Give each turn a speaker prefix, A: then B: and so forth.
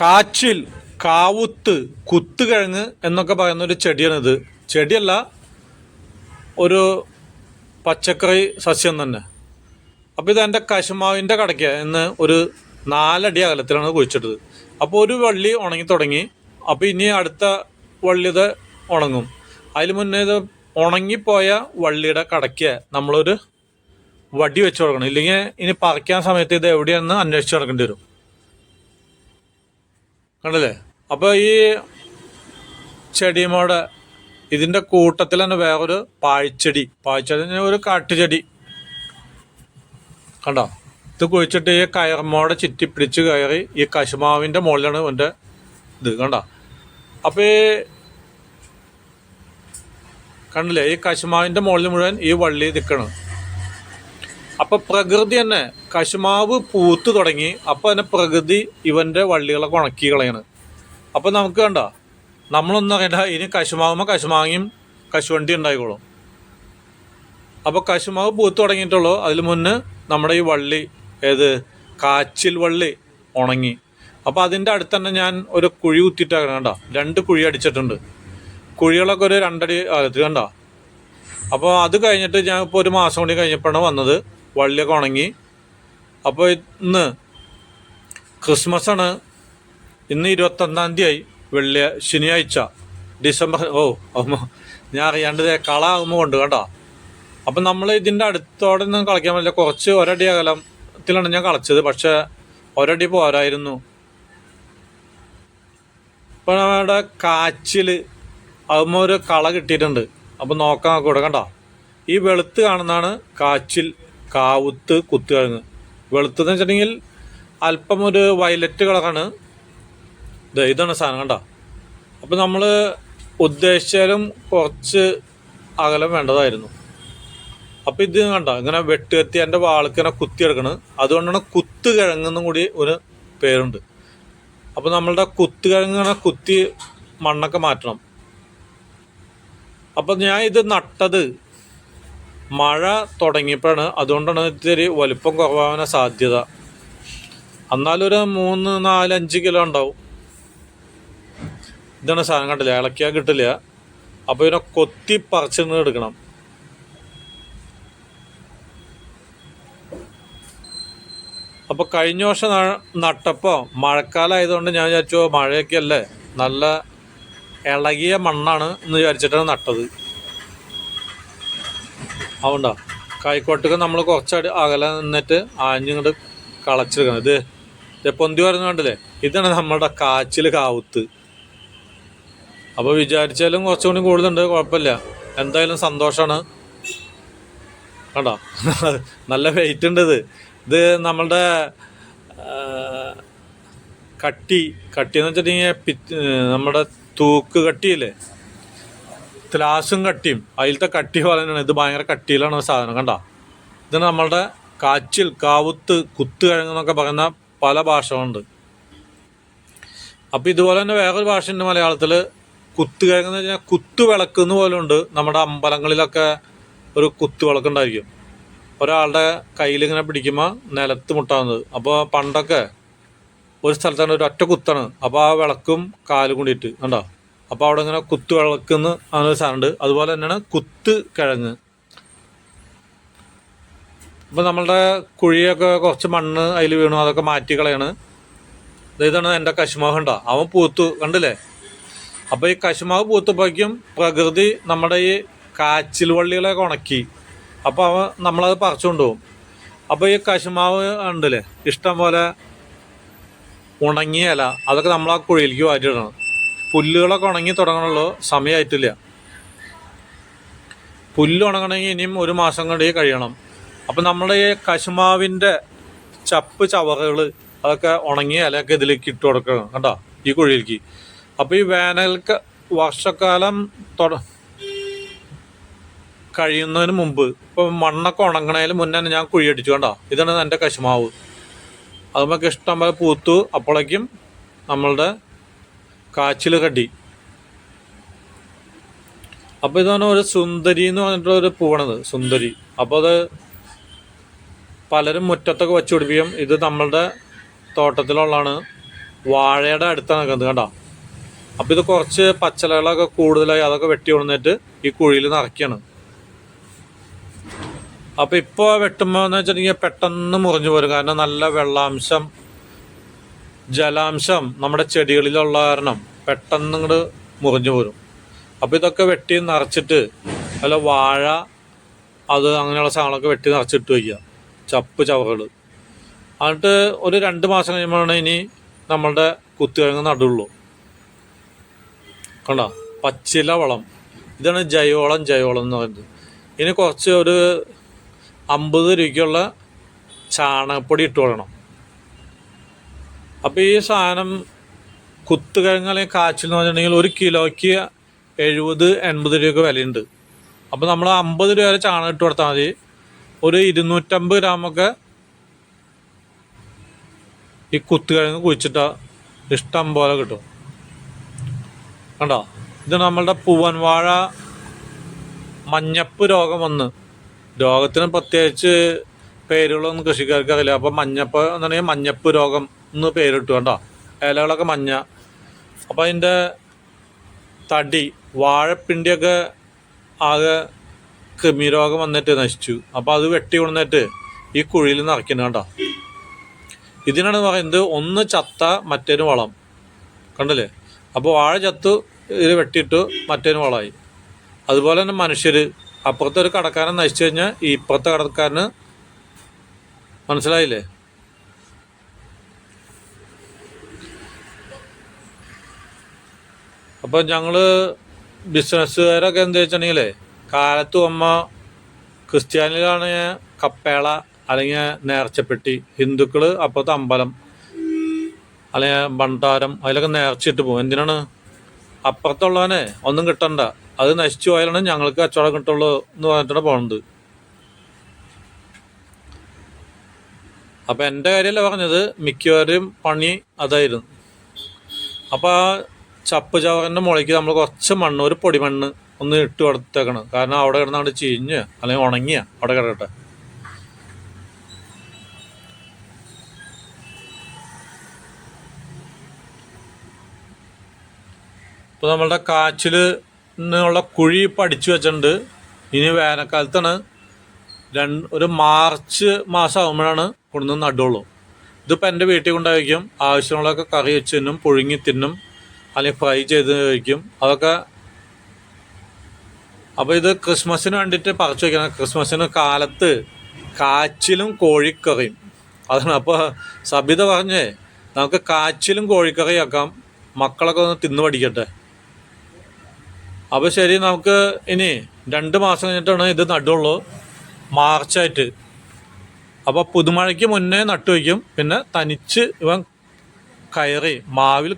A: കാച്ചിൽ കാവുത്ത് കുത്തുകിഴങ്ങ് എന്നൊക്കെ പറയുന്ന ഒരു ചെടിയാണിത്. ചെടിയല്ല ഒരു പച്ചക്കറി സസ്യം തന്നെ. അപ്പോൾ ഇത് എന്റെ കശുമാവിന്റെ കടയ്ക്ക്. എന്ന് ഒരു നാലടി അകലത്തിലാണ് കുഴിച്ചിട്ടത്. അപ്പോൾ ഒരു വള്ളി ഉണങ്ങി തുടങ്ങി. അപ്പോൾ ഇനി അടുത്ത വള്ളി ഇത് ഉണങ്ങും. അതിന് മുന്നേ ഇത് ഉണങ്ങിപ്പോയ വള്ളിയുടെ കടയ്ക്ക് നമ്മളൊരു വടി വെച്ച് കൊടുക്കണം. ഇല്ലെങ്കിൽ ഇനി പറിക്കാൻ സമയത്ത് ഇത് എവിടെയാണെന്ന് അന്വേഷിച്ച് നടക്കേണ്ടി വരും. കണ്ടില്ലേ? അപ്പോൾ ഈ ചെടിയുമോടെ ഇതിന്റെ കൂട്ടത്തിൽ തന്നെ വേറൊരു പാഴ്ച്ചെടി പാഴ്ച്ചെടി ഒരു കാട്ടുചെടി. കണ്ടോ? ഇത് കുഴിച്ചിട്ട് ഈ കയർമോടെ ചുറ്റി പിടിച്ച് കയറി ഈ കശുമാവിന്റെ മുകളിലാണ് എന്റെ ഇത് കണ്ടോ? അപ്പോൾ ഈ കണ്ടില്ലേ? ഈ കശുമാവിന്റെ മുകളിൽ മുഴുവൻ ഈ വള്ളി നിൽക്കണം അപ്പൊ പ്രകൃതി തന്നെ കശുമാവ് പൂത്ത് തുടങ്ങി. അപ്പൊ തന്നെ പ്രകൃതി ഇവന്റെ വള്ളികളൊക്കെ ഉണക്കി കളയാണ്. അപ്പൊ നമുക്ക് കണ്ട നമ്മളൊന്നും അറിയണ്ട ഇനി കശുമാവുമ്പോ കശുമാങ്ങയും കശുവണ്ടി ഉണ്ടായിക്കോളും. അപ്പൊ കശുമാവ് പൂത്ത് തുടങ്ങിയിട്ടുള്ളൂ. അതിൽ മുന്നേ നമ്മുടെ ഈ വള്ളി ഏത് കാച്ചിൽ വള്ളി ഉണങ്ങി. അപ്പൊ അതിന്റെ അടുത്ത് തന്നെ ഞാൻ ഒരു കുഴി കുത്തിയിട്ടാണ് കണ്ട? രണ്ട് കുഴി അടിച്ചിട്ടുണ്ട്. കുഴികളൊക്കെ ഒരു രണ്ടടി അകത്ത് കണ്ട? അപ്പോൾ അത് കഴിഞ്ഞിട്ട് ഞാൻ ഇപ്പോൾ ഒരു മാസം കൂടി കഴിഞ്ഞപ്പോഴാണ് വന്നത്. വള്ളിയൊക്കെ ഉണങ്ങി. അപ്പോൾ ഇന്ന് ക്രിസ്മസ് ആണ് ഇന്ന് ഇരുപത്തൊന്നാം തീയതി ആയി വെള്ളിയ ശനിയാഴ്ച ഡിസംബർ ഓ ഞാൻ അറിയാണ്ട് കളാകുമ്പോൾ കൊണ്ട് കേട്ടോ. അപ്പം നമ്മൾ ഇതിന്റെ അടുത്തോടെ ഒന്നും കളിക്കാൻ പറ്റില്ല. കുറച്ച് ഒരടി അകലത്തിലാണ് ഞാൻ കളിച്ചത്. പക്ഷേ ഒരടി പോരായിരുന്നു. ഇപ്പം നമ്മുടെ കാച്ചിൽ അതുമ്പോൾ ഒരു കള കിട്ടിയിട്ടുണ്ട്. അപ്പം നോക്കാൻ കൂടെ ഈ വെളുത്ത് കാണുന്നതാണ് കാച്ചിൽ. കാവുത്ത് കുത്തുകിഴങ്ങ് വെളുത്തെന്ന് വെച്ചിട്ടുണ്ടെങ്കിൽ അല്പം ഒരു വയലറ്റ് കളറാണ് ഇത് ഇതാണ് സാധനം കണ്ടോ? അപ്പം നമ്മൾ ഉദ്ദേശിച്ചാലും കുറച്ച് അകലം വേണ്ടതായിരുന്നു. അപ്പം ഇത് കണ്ട? ഇങ്ങനെ വെട്ടുകത്തി എന്റെ വാൾക്ക് ഇങ്ങനെ കുത്തിയെടുക്കണ്. അതുകൊണ്ടാണ് കുത്തുകിഴങ്ങെന്നും കൂടി ഒരു പേരുണ്ട്. അപ്പം നമ്മളുടെ കുത്തുകിഴങ്ങ് ഇങ്ങനെ കുത്തി മണ്ണൊക്കെ മാറ്റണം. അപ്പം ഞാൻ ഇത് നട്ടത് മഴ തുടങ്ങിയപ്പോഴാണ് അതുകൊണ്ടാണ് ഇത്തിരി വലിപ്പം കുറവാകാൻ സാധ്യത. എന്നാലൊരു മൂന്ന് നാല് അഞ്ച് കിലോ ഉണ്ടാവും. ഇതാണ് സാധനം കണ്ടില്ല? ഇളക്കിയാൽ കിട്ടില്ല. അപ്പോൾ ഇതിനെ കൊത്തി പറിച്ചിട്ട് എടുക്കണം. അപ്പോൾ കഴിഞ്ഞ വർഷം നട്ടപ്പോൾ മഴക്കാലമായതുകൊണ്ട് ഞാൻ വിചാരിച്ചു മഴയൊക്കെ അല്ലേ നല്ല ഇളകിയ മണ്ണാണ് എന്ന് വിചാരിച്ചിട്ടാണ് നട്ടത്. അതുകൊണ്ടാ കൈക്കോട്ടൊക്കെ നമ്മൾ കുറച്ചടി അകലെ നിന്നിട്ട് ആഞ്ഞിങ്ങോട്ട് കളച്ചെടുക്കണം ഇത് പൊന്തി വരുന്ന ഇതാണ് നമ്മുടെ കാച്ചിൽ കാവുത്ത്. അപ്പോൾ വിചാരിച്ചാലും കുറച്ചുകൂടി കൂടുതലുണ്ട് കുഴപ്പമില്ല. എന്തായാലും സന്തോഷമാണ് കണ്ടോ? നല്ല വെയിറ്റ് ഉണ്ട് ഇത്. ഇത് നമ്മളുടെ കട്ടി കട്ടി. എന്ന് വെച്ചിട്ടുണ്ടെങ്കിൽ നമ്മുടെ തൂക്ക് കട്ടിയില്ലേ? ത്ലാസും കട്ടിയും. അതിലത്തെ കട്ടി പറയുന്നത് ഇത് ഭയങ്കര കട്ടിയിലാണ് സാധനം കണ്ട? ഇത് നമ്മളുടെ കാച്ചിൽ കാവുത്ത് കുത്തുകിഴങ്ങ് എന്നൊക്കെ പറയുന്ന പല ഭാഷകളുണ്ട്. അപ്പം ഇതുപോലെ തന്നെ വേറൊരു ഭാഷയുണ്ട് മലയാളത്തിൽ കുത്തുകിഴങ്ങ് എന്ന് വെച്ചാൽ കുത്തു വിളക്കുന്ന പോലെ ഉണ്ട്. നമ്മുടെ അമ്പലങ്ങളിലൊക്കെ ഒരു കുത്തു വിളക്കുണ്ടായിരിക്കും. ഒരാളുടെ കയ്യിൽ ഇങ്ങനെ പിടിക്കുമ്പോൾ നിലത്ത് മുട്ടാവുന്നത്. അപ്പോൾ പണ്ടൊക്കെ ഒരു സ്ഥലത്താണ് ഒരു ഒറ്റ കുത്താണ്. അപ്പോൾ ആ വിളക്കും കാൽ കൂടിയിട്ട് കണ്ടോ? അപ്പോൾ അവിടെ ഇങ്ങനെ കുത്തു വിളക്കുന്ന അങ്ങനെ ഒരു സാധനമുണ്ട്. അതുപോലെ തന്നെയാണ് കുത്ത് കിഴങ്ങ്. അപ്പോൾ നമ്മളുടെ കുഴിയൊക്കെ കുറച്ച് മണ്ണ് അതിൽ വീണു അതൊക്കെ മാറ്റി കളയാണ്. ഇതാണ് എന്റെ കശുമാവ് ഉണ്ടോ അവൻ പൂത്തു കണ്ടില്ലേ? അപ്പോൾ ഈ കശുമാവ് പൂത്തപ്പോഴേക്കും പ്രകൃതി നമ്മുടെ ഈ കാച്ചിൽ വള്ളികളെയൊക്കെ ഉണക്കി. അപ്പോൾ അവൻ നമ്മളത് പറിച്ചുകൊണ്ട് പോകും അപ്പോൾ ഈ കശുമാവ് ഉണ്ടല്ലേ ഇഷ്ടം പോലെ ഉണങ്ങിയ ഇല അതൊക്കെ നമ്മൾ ആ കുഴിയിലേക്ക് വാരിയിടണം. പുല്ലുകളൊക്കെ ഉണങ്ങി തുടങ്ങണുള്ളൂ. സമയമായിട്ടില്ല പുല്ല് ഉണങ്ങണമെങ്കിൽ ഇനിയും ഒരു മാസം കൊണ്ട് കഴിയണം. അപ്പം നമ്മുടെ ഈ കശുമാവിന്റെ ചപ്പ് ചവറുകൾ അതൊക്കെ ഉണങ്ങിയ ഇലയൊക്കെ ഇതിലേക്ക് ഇട്ട് കൊടുക്കണം കണ്ടോ? ഈ കുഴിയിലേക്ക്. അപ്പോൾ ഈ വേനൽക്ക് വർഷക്കാലം തുട കഴിയുന്നതിന് മുമ്പ് ഇപ്പം മണ്ണൊക്കെ ഉണങ്ങണതിന് മുന്നേ ഞാൻ കുഴി അടിച്ചു കണ്ടോ? ഇതാണ് എന്റെ കശുമാവ്. അത് നമുക്ക് ഇഷ്ടം പോലെ പൂത്തു അപ്പോഴേക്കും നമ്മളുടെ കാച്ചിൽ കടി അപ്പോൾ ഇതാണ് ഒരു സുന്ദരി എന്ന് പറഞ്ഞിട്ടുള്ള ഒരു പൂവാണത് സുന്ദരി. അപ്പോൾ അത് പലരും മുറ്റത്തൊക്കെ വെച്ച് പിടിപ്പിക്കും. ഇത് നമ്മളുടെ തോട്ടത്തിലുള്ളതാണ്. വാഴയുടെ അടുത്താണ് നിൽക്കുന്നത് കണ്ടോ? അപ്പോൾ ഇത് കുറച്ച് പച്ചിലകളൊക്കെ കൂടുതലായി അതൊക്കെ വെട്ടി കൊണ്ടുവന്നിട്ട് ഈ കുഴിയിൽ നിറയ്ക്കാണ്. അപ്പോൾ ഇപ്പോൾ വെട്ടുമ്പോൾ എന്ന് വെച്ചിട്ടുണ്ടെങ്കിൽ പെട്ടെന്ന് മുറിഞ്ഞു പോരും. കാരണം നല്ല വെള്ളാംശം ജലാംശം നമ്മുടെ ചെടികളിലുള്ള കാരണം പെട്ടെന്ന് ഇങ്ങോട്ട് മുറിഞ്ഞു പോരും. അപ്പോൾ ഇതൊക്കെ വെട്ടി നിറച്ചിട്ട് അല്ല വാഴ അത് അങ്ങനെയുള്ള സാധനങ്ങളൊക്കെ വെട്ടി നിറച്ചിട്ട് വയ്ക്കുക. ചപ്പ് ചവറുകൾ എന്നിട്ട് ഒരു രണ്ട് മാസം കഴിയുമ്പോഴാണ് ഇനി നമ്മളുടെ കുത്തിക്കിഴങ്ങ് നടുള്ളൂ. കണ്ടോ? പച്ചില വളം. ഇതാണ് ജൈവവളം ജൈവവളം എന്ന് പറയുന്നത്. ഇനി കുറച്ച് ഒരു അമ്പത് രൂപയ്ക്കുള്ള ചാണകപ്പൊടി ഇട്ട് കൊടുക്കണം. അപ്പോൾ ഈ സാധനം കുത്തുകിഴങ്ങ് കാച്ചിൽ എന്ന് പറഞ്ഞിട്ടുണ്ടെങ്കിൽ ഒരു കിലോയ്ക്ക് എഴുപത് എൺപത് രൂപയൊക്കെ വിലയുണ്ട്. അപ്പോൾ നമ്മൾ അമ്പത് രൂപ വരെ ചാണകം ഇട്ട് കൊടുത്താൽ മതി. ഒരു ഇരുന്നൂറ്റമ്പത് ഗ്രാമൊക്കെ ഈ കുത്തുകിഴങ്ങ് കുഴിച്ചിട്ട് ഇഷ്ടം പോലെ കിട്ടും. കണ്ടോ? ഇത് നമ്മളുടെ പൂവൻവാഴ മഞ്ഞപ്പ് രോഗം വന്ന് രോഗത്തിന് പ്രത്യേകിച്ച് പേരുകളൊന്നും കൃഷിക്കാർക്ക് അറിയില്ല. അപ്പോൾ മഞ്ഞപ്പ് എന്ന് പറഞ്ഞാൽ മഞ്ഞപ്പ് രോഗം എന്ന് പേരിട്ടു കേട്ടോ ഇലകളൊക്കെ മഞ്ഞ. അപ്പോൾ അതിന്റെ തടി വാഴപ്പിണ്ടിയൊക്കെ ആകെ കൃമിരോഗം വന്നിട്ട് നശിച്ചു. അപ്പോൾ അത് വെട്ടി കൊണ്ടുവന്നിട്ട് ഈ കുഴിയിൽ നിറയ്ക്കണം കേട്ടോ ഇതിനാണ് പറയുന്നത് ഒന്ന് ചത്ത മറ്റേന് വളം. കണ്ടില്ലേ? അപ്പോൾ വാഴ ചത്തു ഇത് വെട്ടിയിട്ടു മറ്റേന് വളമായി. അതുപോലെ തന്നെ മനുഷ്യർ അപ്പുറത്തെ ഒരു കടക്കാരൻ നശിച്ചു കഴിഞ്ഞാൽ ഈ ഇപ്പുറത്തെ കടക്കാരന് മനസ്സിലായില്ലേ? അപ്പോൾ ഞങ്ങൾ ബിസിനസ്സുകാരൊക്കെ എന്താ വെച്ചിട്ടുണ്ടെങ്കിലേ കാലത്ത് അമ്മ ക്രിസ്ത്യാനികളാണ് കപ്പേള അല്ലെങ്കിൽ നേർച്ചപ്പെട്ടി ഹിന്ദുക്കൾ അപ്പോഴത്തെ അമ്പലം അല്ലെങ്കിൽ ഭണ്ഡാരം അതിലൊക്കെ നേർച്ചയിട്ട് പോകും. എന്തിനാണ്? അപ്പുറത്തുള്ളവനെ ഒന്നും കിട്ടണ്ട. അത് നശിച്ചു പോയാലാണ് ഞങ്ങൾക്ക് കച്ചവടം കിട്ടുള്ളൂ എന്ന് പറഞ്ഞിട്ടാണ് പോണത്. അപ്പം എന്റെ കാര്യമല്ല പറഞ്ഞത്? മിക്കവാറും പണി അതായിരുന്നു. അപ്പോൾ ആ ചപ്പ് ചവറിന്റെ മുളയ്ക്ക് നമ്മൾ കുറച്ച് മണ്ണ് ഒരു പൊടിമണ്ണ് ഒന്ന് ഇട്ട് കൊടുത്തേക്കണം. കാരണം അവിടെ കിടന്നാണ്ട് ചീഞ്ഞ് അല്ലെങ്കിൽ ഉണങ്ങിയ അവിടെ കിടക്കട്ടെ. ഇപ്പോൾ നമ്മളുടെ കാച്ചിൽ നിന്നുള്ള കുഴി അടിച്ചു വെച്ചിട്ടുണ്ട്. ഇനി വേനൽക്കാലത്താണ് രണ്ട് ഒരു മാർച്ച് മാസം ആകുമ്പോഴാണ് കൊണ്ടുവന്ന് നടുള്ളൂ. ഇതിപ്പോൾ എന്റെ വീട്ടിൽ കൊണ്ടായിരിക്കും ആവശ്യമുള്ളതൊക്കെ കറി വെച്ച് തിന്നും പുഴുങ്ങി തിന്നും അല്ലെങ്കിൽ ഫ്രൈ ചെയ്ത് കഴിക്കും. അതൊക്കെ അപ്പോൾ ഇത് ക്രിസ്മസിന് വേണ്ടിയിട്ട് പറിച്ചു വയ്ക്കണം ക്രിസ്മസിന് കാലത്ത് കാച്ചിലും കോഴിക്കറിയും. അതാണ് അപ്പോൾ സബിത പറഞ്ഞേ നമുക്ക് കാച്ചിലും കോഴിക്കറിയും ആക്കാം. മക്കളൊക്കെ ഒന്ന് തിന്നു പഠിക്കട്ടെ. അപ്പോൾ ശരി നമുക്ക് ഇനി രണ്ട് മാസം കഴിഞ്ഞിട്ടാണ് ഇത് നടുള്ളൂ. മാർച്ചായിട്ട്. അപ്പോൾ പുതുമഴയ്ക്ക് മുന്നേ നട്ടു വയ്ക്കും പിന്നെ തനിച്ച് ഇവൻ കയറി മാവിൽ